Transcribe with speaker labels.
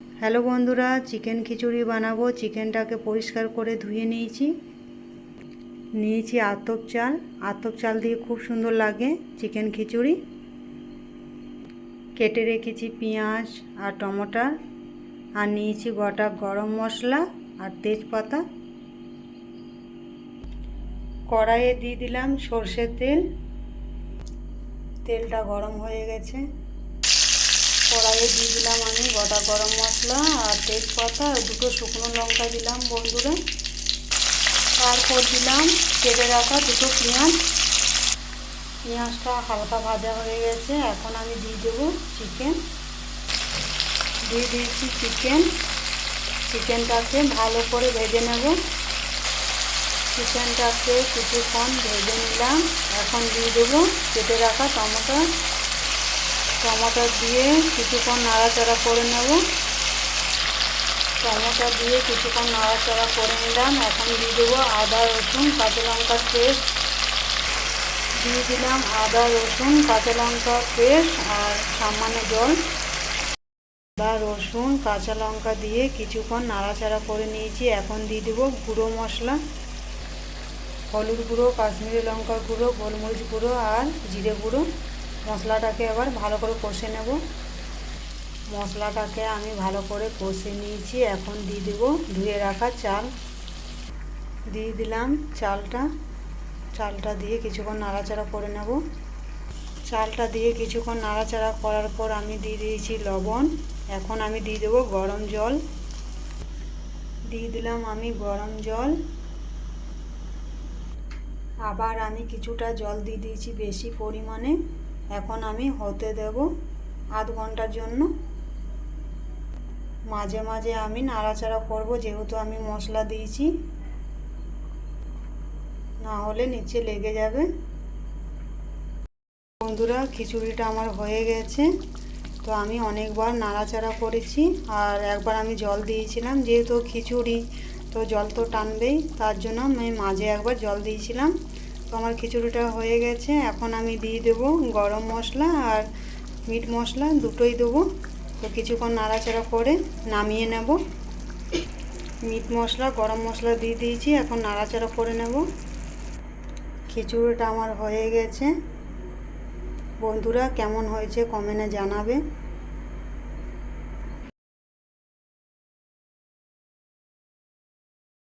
Speaker 1: Hello বন্ধুরা, chicken খিচুড়ি বানাবো। চিকেনটাকে পরিষ্কার করে ধুয়ে নিয়েছি। নিয়েছি আতপ চাল। আতপ চাল দিয়ে খুব সুন্দর লাগে চিকেন খিচুড়ি। কেটে রেখেছি পেঁয়াজ আর টমেটো। আর নিয়েছি গোটা গরম মশলা আর তেজপাতা। কড়াইয়ে দিয়ে দিলাম সর্ষের তেল। তেলটা গরম হয়ে গেছে। কড়াইয়ে দিয়ে দিলাম আমি গোটা গরম মশলা আর তেজপাতা দুটো শুকনো লঙ্কা দিলাম বন্ধুরা। তারপর দিলাম কেটে রাখা দুটো পেঁয়াজ। পেঁয়াজটা হালকা ভাজা হয়ে গেছে, এখন আমি দিয়ে দেবো চিকেন দিয়ে দিয়েছি চিকেন চিকেনটাকে ভালো করে ভেজে নেব। চিকেনটাকে কিছুক্ষণ ভেজে নিলাম। এখন দিয়ে দেবো কেটে রাখা টমেটো। টমেটো দিয়ে কিছুক্ষণ নাড়াচাড়া করে নেব। টমেটো দিয়ে কিছুক্ষণ নাড়াচাড়া করে নিলাম। এখন দিয়ে দেবো আদা, রসুন, কাঁচা লঙ্কার পেস্ট। দিয়ে দিলাম আদা, রসুন, কাঁচা লঙ্কার পেস্ট আর সামান্য জল। আদা, রসুন, কাঁচা লঙ্কা দিয়ে কিছুক্ষণ নাড়াচাড়া করে নিয়েছি। এখন দিয়ে দেবো গুঁড়ো মশলা। হলুদ গুঁড়ো, কাশ্মীরি লঙ্কা গুঁড়ো, গোলমরিচ গুঁড়ো আর জিরে গুঁড়ো। মশলাটাকে আবার ভালো করে কষে নেব। মশলাটাকে আমি ভালো করে কষে নিয়েছি। এখন দিয়ে দেবো ধুয়ে রাখা চাল। দিয়ে দিলাম চালটা। চালটা দিয়ে কিছুক্ষণ নাড়াচাড়া করে নেব। চালটা দিয়ে কিছুক্ষণ নাড়াচাড়া করার পর আমি দিয়ে দিয়েছি লবণ। এখন আমি দিয়ে দেবো গরম জল। দিয়ে দিলাম আমি গরম জল। আবার আমি কিছুটা জল দিয়ে দিয়েছি বেশি পরিমাণে। এখন আমি হতে দেব আধ ঘণ্টার জন্য। মাঝে মাঝে আমি নাড়াচাড়া করব, যেহেতু আমি মশলা দিয়েছি। না হলে নিচে লেগে যাবে। বন্ধুরা, খিচুড়িটা আমার হয়ে গেছে। তো আমি অনেকবার নাড়াচাড়া করেছি, আর একবার আমি জল দিয়েছিলাম, যেহেতু খিচুড়ি, তো জল তো টানবেই, তার জন্য আমি মাঝে একবার জল দিয়েছিলাম। আমার খিচুড়িটা হয়ে গেছে। এখন আমি দিয়ে দেবো গরম মশলা আর মিট মশলা, দুটোই দেবো। তো কিছুক্ষণ নাড়াচাড়া করে নামিয়ে নেব। মিট মশলা, গরম মশলা দিয়ে দিয়েছি, এখন নাড়াচাড়া করে নেব। খিচুড়িটা আমার হয়ে গেছে। বন্ধুরা, কেমন হয়েছে কমেন্টে জানাবে।